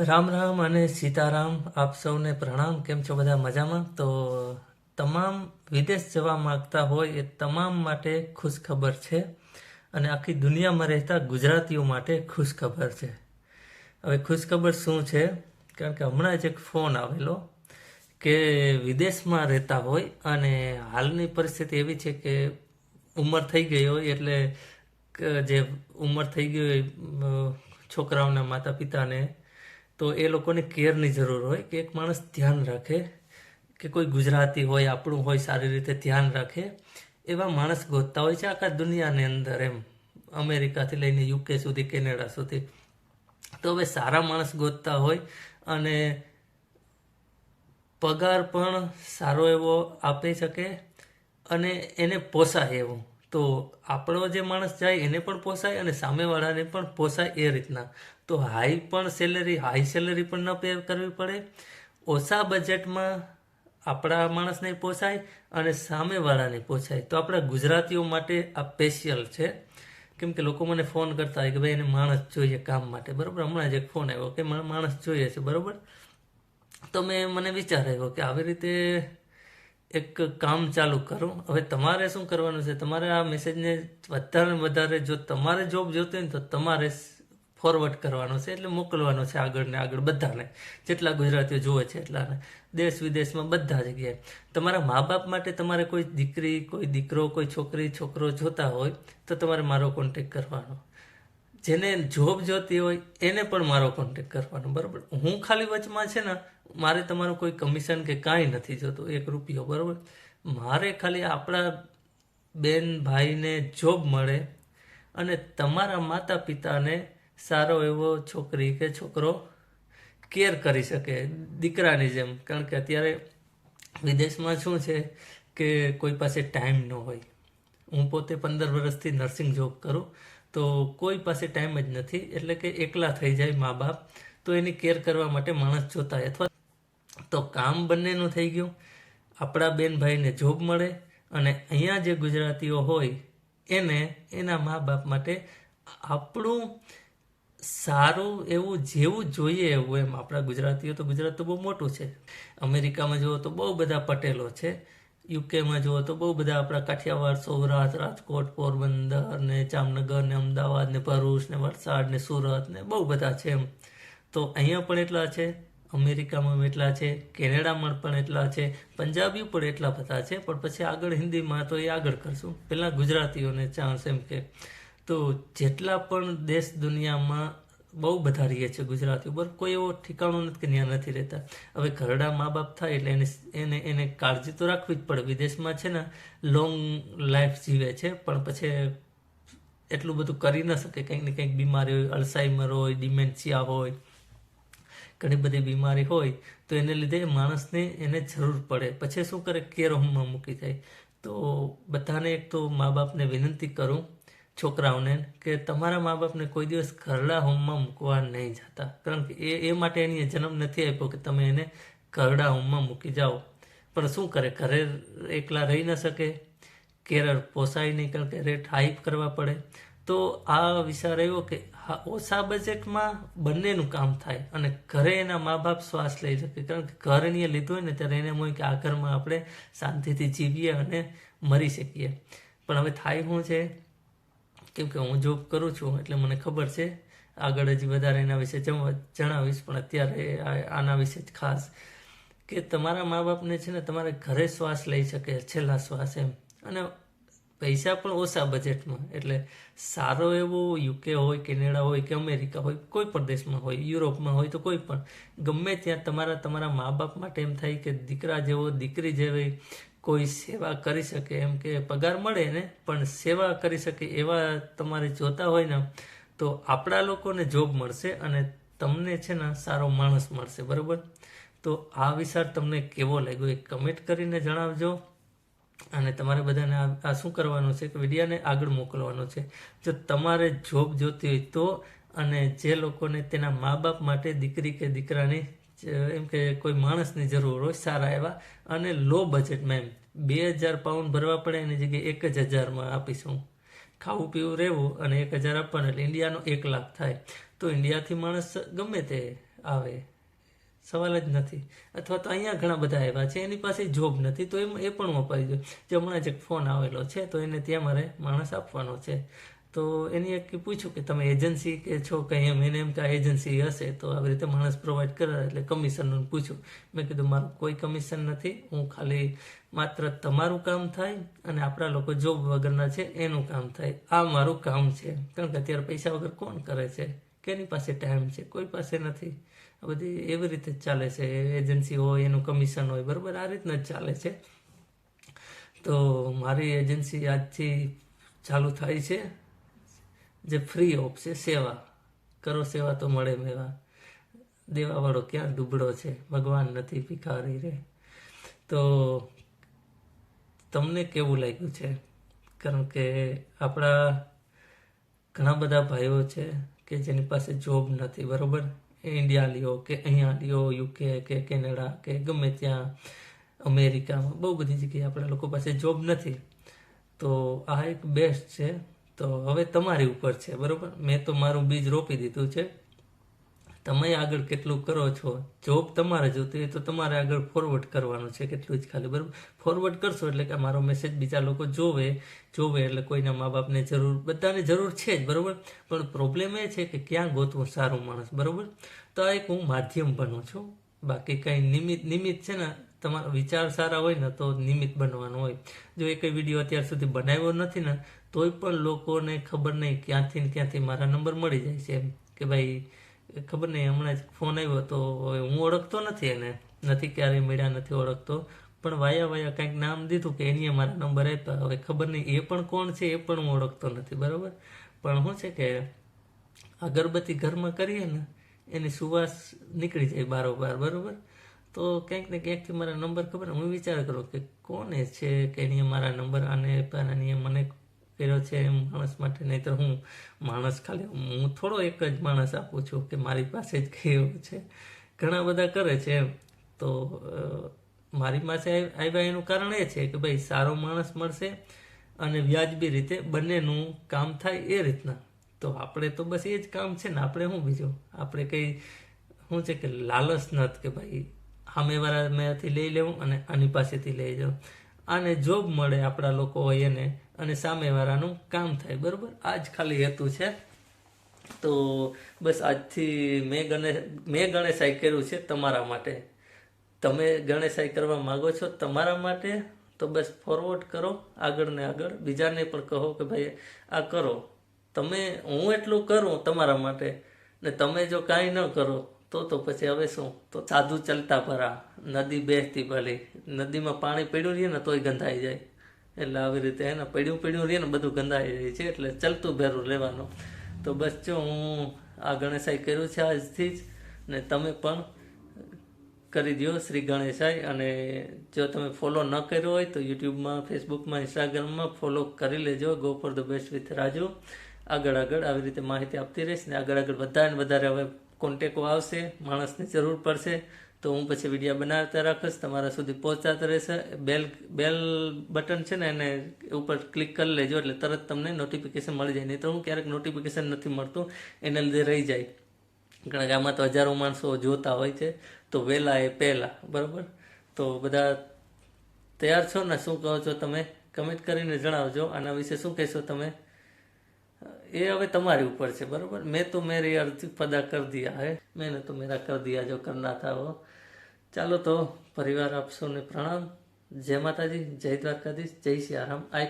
રામ રામ અને સીતારામ, આપ સૌને પ્રણામ. કેમ છો બધા મજામાં? તો તમામ વિદેશ જવા માગતા હોય એ તમામ માટે ખુશ ખબર છે અને આખી દુનિયામાં રહેતા ગુજરાતીઓ માટે ખુશ ખબર છે. હવે ખુશ ખબર શું છે? કારણ કે હમણાં જ એક ફોન આવેલો કે વિદેશમાં રહેતા હોય અને હાલની પરિસ્થિતિ એવી છે કે ઉંમર થઈ ગઈ હોય એટલે જે ઉંમર થઈ ગઈ હોય છોકરાઓના માતા પિતાને તો એ લોકોને કેરની જરૂર હોય કે એક માણસ ધ્યાન રાખે, કે કોઈ ગુજરાતી હોય, આપણું હોય, સારી રીતે ધ્યાન રાખે, એવા માણસ ગોતતા હોય છે આખા દુનિયાની અંદર એમ, અમેરિકાથી લઈને યુકે સુધી, કેનેડા સુધી. તો હવે સારા માણસ ગોતતા હોય અને પગાર પણ સારો એવો આપી શકે અને એને પોસાય એવું. તો આપણો જે માણસ જાય એને પણ પોસાય અને સામેવાળાને પણ પોસાય એ રીતના. તો હાઈ પણ સેલેરી હાઈ સેલેરી પણ ન પે કરવી પડે. ઓછા બજેટમાં આપણા માણસને પોસાય અને સામેવાળાને પોસાય. તો આપણા ગુજરાતીઓ માટે આ સ્પેશિયલ છે. કેમ કે લોકો મને ફોન કરતા હોય કે ભાઈ, એને માણસ જોઈએ કામ માટે. બરાબર? હમણાં જ એક ફોન આવ્યો કે મારે માણસ જોઈએ છે. બરાબર? તો મેં, મને વિચાર આવ્યો કે આવી રીતે એક કામ ચાલુ કરું. હવે તમારે શું કરવાનું છે? તમારે આ મેસેજને વધારે વધારે જો તમારે જોબ જોતી હોય ને તો તમારે ફોરવર્ડ કરવાનો છે એટલે મોકલવાનો છે આગળ ને આગળ બધાને. જેટલા ગુજરાતીઓ જુએ છે એટલાને. દેશ વિદેશમાં બધા જગ્યાએ. તમારા મા બાપ માટે તમારે કોઈ દીકરી, કોઈ દીકરો, કોઈ છોકરી, છોકરો જોતા હોય તો તમારે મારો કોન્ટેક કરવાનો. જેને જોબ જોતી હોય, એને પણ મારો કોન્ટેક કરવાનો, બરાબર? હું ખાલી વચમાં છે ને, મારે તમારું કોઈ કમિશન કે કાંઈ નથી જોતું, એક રૂપિયો, બરાબર? મારે ખાલી આપણા બેન ભાઈને જોબ મળે અને તમારા માતા પિતાને સારો એવો છોકરી કે છોકરો કેર કરી શકે, દીકરાની જેમ. કારણ કે અત્યારે વિદેશમાં શું છે કે કોઈ પાસે ટાઈમ ન હોય. હું પોતે પંદર વર્ષથી નર્સિંગ જોબ કરું તો કોઈ પાસે ટાઈમ જ નથી, એટલે કે એકલા થઈ જાય મા બાપ, તો એની કેર કરવા માટે માણસ જોતા અથવા તો કામ બંનેનું થઈ ગયું, આપણા બેન ભાઈને જોબ મળે, અને અહીંયા જે ગુજરાતીઓ હોય, એને, એના મા બાપ માટે આપણું સારું એવું જેવું જોઈએ એવું એમ. આપણા ગુજરાતીઓ તો ગુજરાત તો બહુ મોટું છે. અમેરિકામાં જુઓ તો બહુ બધા પટેલો છે. યુકેમાં જુઓ તો બહુ બધા આપણા કાઠિયાવાડ, સૌરાષ્ટ્ર, રાજકોટ, પોરબંદર ને જામનગર ને અમદાવાદ ને ભરૂચ ને વલસાડ ને સુરત ને બહુ બધા છે એમ. તો અહીંયા પણ એટલા છે, અમેરિકામાં એટલા છે, કેનેડામાં પણ એટલા છે પંજાબી પણ એટલા બધા છે, પણ પછી આગળ હિન્દીમાં તો એ આગળ કરશું. પહેલાં ગુજરાતીઓને ચાન્સ એમ કે. તો જેટલા પણ દેશ દુનિયામાં બહુ બધા રહીએ છે ગુજરાતી ઉપર કોઈ એવો ઠેકાણો નથી કે ત્યાં નથી રહેતા. હવે ઘરડા મા બાપ થાય એટલે એને એને એને કાળજી તો રાખવી જ પડે. વિદેશમાં છે ને લોંગ લાઈફ જીવે છે, પણ પછી એટલું બધું કરી ન શકે. કંઈક ને કંઈક બીમારી હોય અલ્સાઇમર હોય, ડિમેન્શિયા હોય, ઘણી બધી બીમારી હોય, તો એને લીધે માણસને એને જરૂર પડે. પછી શું કરે? કેર હોમમાં મૂકી જાય તો બધાને એક તો મા બાપને વિનંતી કરું છોકરાઓને કે તમારા મા બાપને કોઈ દિવસ ઘરડા હોમમાં મૂકવા નહીં જતા. કારણ કે એ એ માટે એની જન્મ નથી આપ્યો કે તમે એને ઘરડા હોમમાં મૂકી જાઓ. પણ શું કરે? ઘરે એકલા રહી ન શકે. કેરર પોસાય નહીં, કારણ કે રેટ હાઈપ કરવા પડે. તો આ વિચાર આવ્યો કે ઓછા બજેટમાં બંનેનું કામ થાય અને ઘરે એના મા બાપ શ્વાસ લઈ શકે. કારણ કે ઘર એને લીધું હોય ને, ત્યારે એને એમ હોય કે આ ઘરમાં આપણે શાંતિથી જીવીએ અને મરી શકીએ. પણ હવે થાય શું છે? કેમ કે હું જોબ કરું છું, એટલે મને ખબર છે. આગળ હજી વધારે એના વિશે જણાવીશ, પણ અત્યારે આના વિશે જ ખાસ. કે તમારા મા બાપને છે ને તમારે ઘરે શ્વાસ લઈ શકે, છેલ્લા શ્વાસ એમ. અને પૈસા પણ ઓછા બજેટમાં એટલે સારો એવો યુકે હોય કેનેડા હોય કે અમેરિકા હોય, કોઈ દેશમાં હોય, યુરોપમાં હોય તો કોઈ પણ, ગમે ત્યાં તમારા તમારા મા બાપ માટે એમ થાય કે દીકરા જેવો, દીકરી જેવી કોઈ સેવા કરી શકે એમ કે પગાર મળે ને, પણ સેવા કરી શકે એવા તમારે જોતા હોય ને, તો આપણા લોકોને જોબ મળશે અને તમને છે ને સારો માણસ મળશે, બરાબર? તો આ વિચાર તમને કેવો લાગ્યો એ કમેન્ટ કરીને જણાવજો. અને તમારે બધાને આ શું કરવાનું છે કે વિડીયાને આગળ મોકલવાનો છે. જો તમારે જોબ જોતી હોય તો અને જે લોકોને તેના મા બાપ માટે દીકરી કે દીકરાની એમ કે કોઈ માણસની જરૂર હોય, સારા એવા. અને લો બજેટમાં એમ. બે હજાર પાઉન્ડ ભરવા પડે, એની જગ્યાએ એક જ હજારમાં આપીશું. ખાવું પીવું રહેવું અને એક હજાર આપવાનું, એટલે ઇન્ડિયાનો એક લાખ થાય. તો ઇન્ડિયાથી માણસ ગમે તે આવે. સવાલ જ નથી. અથવા તો અહીંયા ઘણા બધા એવા છે, એની પાસે જોબ નથી, તો એમ એ પણ અપાઈ જોઈએ જે હમણાં જ એક ફોન આવેલો છે, તો એને ત્યાં મારે માણસ આપવાનો છે. તો એની એક પૂછ્યું કે તમે એજન્સી કે છો કંઈ એમ, એને એમ કે એજન્સી હશે, તો આવી રીતે માણસ પ્રોવાઈડ કરે એટલે કમિશનનું પૂછ્યું. મેં કીધું, મારું કોઈ કમિશન નથી, હું ખાલી માત્ર તમારું કામ થાય અને આપણા લોકો જોબ વગરના છે, એનું કામ થાય. આ મારું કામ છે. કારણ કે અત્યારે પૈસા વગર કોણ કરે છે? કેની પાસે ટાઈમ છે? કોઈ પાસે નથી. આ બધી એવી રીતે જ ચાલે છે. એજન્સી હોય, એનું કમિશન હોય, બરાબર? આ રીતના જ ચાલે છે. તો મારી એજન્સી આજથી ચાલુ થાય છે. જે ફ્રી ઓફ છે, સેવા. કરો સેવા તો મળે મેવા. દેવાવાળો ક્યાં દુબળો છે? ભગવાન નથી, ભિખારી રે. તો તમને કેવું લાગ્યું છે? કારણ કે આપણા ઘણા બધા ભાઈઓ છે કે જેની પાસે જોબ નથી, બરાબર? ઇન્ડિયા લ્યો કે અહીંયા લ્યો યુકે કે કેનેડા કે ગમે ત્યાં અમેરિકામાં બહુ બધી જગ્યાએ આપણા લોકો પાસે જોબ નથી. તો આ એક બેસ્ટ છે. તો હવે તમારી ઉપર છે, બરાબર? મેં તો મારું બીજ રોપી દીધું છે. તમે આગળ કેટલું કરો છો? જોબ તમારે જોતી હોય તો તમારે આગળ ફોરવર્ડ કરવાનું છે, કેટલું જ ખાલી, બરાબર? ફોરવર્ડ કરશો એટલે કે મારો મેસેજ બીજા લોકો જોવે જોવે એટલે કોઈના મા બાપને જરૂર, બધાને જરૂર છે જ, બરાબર? પણ પ્રોબ્લેમ એ છે કે ક્યાં ગોતવું સારું માણસ, બરાબર? તો આ એક હું માધ્યમ બનું છું. બાકી કંઈ નિમિત્ત નિમિત્ત છે ને, તમારા વિચાર સારા હોય ને તો નિમિત્ત બનવાનું હોય. જો એ કંઈ વીડિયો અત્યાર સુધી બનાવ્યો નથી ને તોય પણ લોકોને ખબર નહીં ક્યાંથી ને ક્યાંથી મારા નંબર મળી જાય છે કે ભાઈ, ખબર નહીં, હમણાં જ ફોન આવ્યો તો હવે હું ઓળખતો નથી એને. નથી ક્યારેય મળ્યા, નથી ઓળખતો. પણ વાયા વાયા કંઈક નામ દીધું કે એની મારા નંબર આપ્યા. હવે ખબર નહીં, એ પણ કોણ છે, એ પણ હું ઓળખતો નથી, બરાબર? પણ શું છે કે અગરબત્તી ઘરમાં કરીએ ને, એની સુવાસ નીકળી જાય બારોબાર, બરાબર? તો ક્યાંક ને ક્યાંકથી મારા નંબર ખબર હું વિચાર કરું કે કોને છે કે એની મારા નંબર આને આની મને કર્યો છે એમ માણસ માટે, નહીંતર હું માણસ ખાલી, હું થોડો એક જ માણસ આપું છું કે મારી પાસે જ કેવું છે. ઘણા બધા કરે છે એમ. તો મારી પાસે આવ- આવ્યા એનું કારણ એ છે કે ભાઈ સારો માણસ મળશે અને વ્યાજબી રીતે બંનેનું કામ થાય એ રીતના. તો આપણે તો બસ એ જ કામ છે ને, આપણે શું બીજું? આપણે કંઈ, શું છે કે લાલચ નથી કે ભાઈ સામેવાળા મેંથી લઈ લેવું અને આની પાસેથી લઈ જાઉં. આને જોબ મળે આપણા લોકો હોય એને અને સામેવાળાનું કામ થાય, બરાબર? આ જ ખાલી હેતુ છે. તો બસ આજથી મેં ગણેશ મેં ગણેશાઈ કર્યું છે તમારા માટે. તમે ગણેશાઈ કરવા માંગો છો તમારા માટે, તો બસ ફોરવર્ડ કરો આગળ ને આગળ. બીજાને પણ કહો કે ભાઈ, આ કરો. તમે, હું એટલું કરું તમારા માટે ને તમે જો કાંઈ ન કરો તો તો પછી હવે શું? તો સાધુ ચલતા ભરા નદી બેસતી ભલી. નદીમાં પાણી પડ્યું રહીએ ને તોય ગંધાઈ જાય. એટલે આવી રીતે એને પડ્યું પડ્યું રહીએ ને બધું ગંધાઈ જાય છે. એટલે ચલતું ભેરું લેવાનું તો બસ જો હું આ ગણેશાઈ કર્યું છે આજથી જ. ને તમે પણ કરી દો શ્રી ગણેશાઈ. અને જો તમે ફોલો ન કર્યો હોય તો યુટ્યુબમાં, ફેસબુકમાં, ઇન્સ્ટાગ્રામમાં ફોલો કરી લેજો. Go for the best with Raju. આગળ આગળ આવી રીતે માહિતી આપતી રહીશ ને આગળ આગળ વધારે ને વધારે હવે કોન્ટેકો આવશે માણસની જરૂર પડશે, તો હું પછી વીડિયો બનાવતા રાખીશ, તમારા સુધી પહોંચાતા રહેશે. બેલ બેલ બટન છે ને, એને ઉપર ક્લિક કરી લેજો, એટલે તરત તમને નોટિફિકેશન મળી જાય. નહીં તો હું ક્યારેક નોટિફિકેશન નથી મળતું, એના લીધે રહી જાય. કારણ કે આમાં તો હજારો માણસો જોતા હોય છે, તો વહેલા એ પહેલાં, બરાબર? તો બધા તૈયાર છો ને? શું કહો છો તમે? કમેન્ટ કરીને જણાવજો. આના વિશે શું કહેશો તમે? એ હવે તમારી ઉપર છે બરાબર મેં તો મેરી અર્જી પદા કર દિયા હે मैंने तो मेरा कर दिया जो करना था वो ચાલો તો પરિવાર આપ સૌને પ્રણામ જય માતાજી જય દ્વારકાધીશ જય સિયારામ આઈ